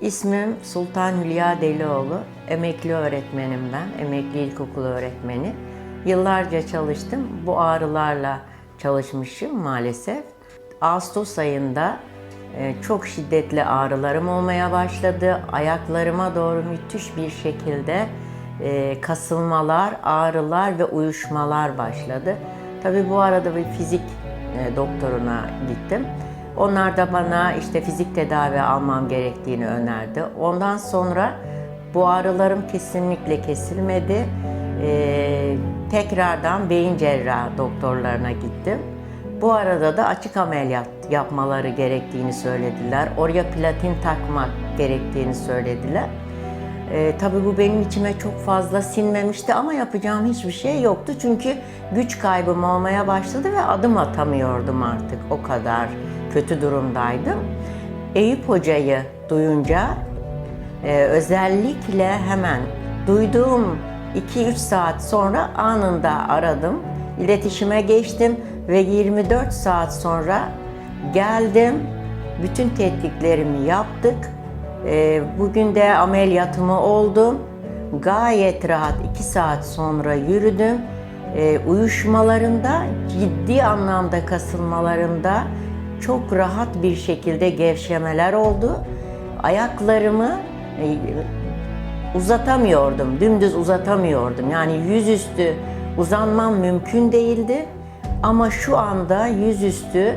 İsmim Sultan Hülya Delioğlu. Emekli öğretmenim ben. Emekli ilkokul öğretmeni. Yıllarca çalıştım. Bu ağrılarla çalışmışım maalesef. Ağustos ayında e, çok şiddetli ağrılarım olmaya başladı. Ayaklarıma doğru müthiş bir şekilde e, kasılmalar, ağrılar ve uyuşmalar başladı. Tabii bu arada bir fizik e, doktoruna gittim. Onlar da bana işte fizik tedavi almam gerektiğini önerdi. Ondan sonra bu ağrılarım kesinlikle kesilmedi. Ee, tekrardan beyin cerrahı doktorlarına gittim. Bu arada da açık ameliyat yapmaları gerektiğini söylediler. Oraya platin takmak gerektiğini söylediler. Ee, tabii bu benim içime çok fazla sinmemişti ama yapacağım hiçbir şey yoktu. Çünkü güç kaybım olmaya başladı ve adım atamıyordum artık. O kadar kötü durumdaydım. Eyüp Hoca'yı duyunca e, özellikle hemen duyduğum 2-3 saat sonra anında aradım. İletişime geçtim ve 24 saat sonra geldim. Bütün tetkiklerimi yaptık. Ee, Bugün de ameliyatımı oldum. Gayet rahat 2 saat sonra yürüdüm. Ee, Uyuşmalarımda, ciddi anlamda kasılmalarımda çok rahat bir şekilde gevşemeler oldu. Ayaklarımı e, uzatamıyordum, dümdüz uzatamıyordum. Yani yüzüstü uzanmam mümkün değildi. Ama şu anda yüzüstü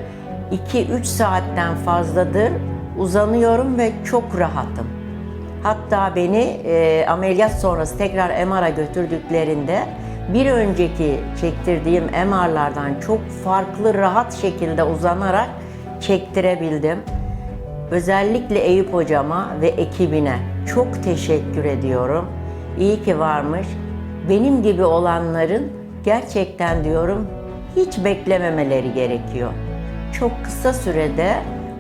2-3 saatten fazladır uzanıyorum ve çok rahatım. Hatta beni e, ameliyat sonrası tekrar MR'a götürdüklerinde bir önceki çektirdiğim MR'lardan çok farklı rahat şekilde uzanarak çektirebildim. Özellikle Eyüp hocama ve ekibine çok teşekkür ediyorum. İyi ki varmış. Benim gibi olanların gerçekten diyorum hiç beklememeleri gerekiyor. Çok kısa sürede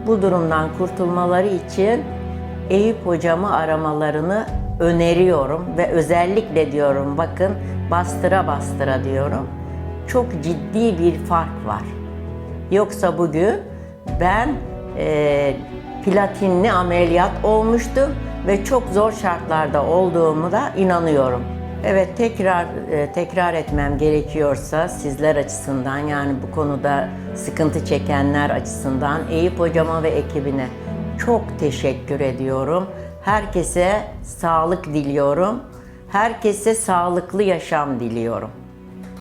bu durumdan kurtulmaları için Eyüp hocamı aramalarını öneriyorum ve özellikle diyorum bakın bastıra bastıra diyorum. Çok ciddi bir fark var. Yoksa bugün ben e, platinli ameliyat olmuştum ve çok zor şartlarda olduğumu da inanıyorum. Evet tekrar e, tekrar etmem gerekiyorsa sizler açısından yani bu konuda sıkıntı çekenler açısından Eyüp hocama ve ekibine çok teşekkür ediyorum. Herkese sağlık diliyorum. Herkese sağlıklı yaşam diliyorum.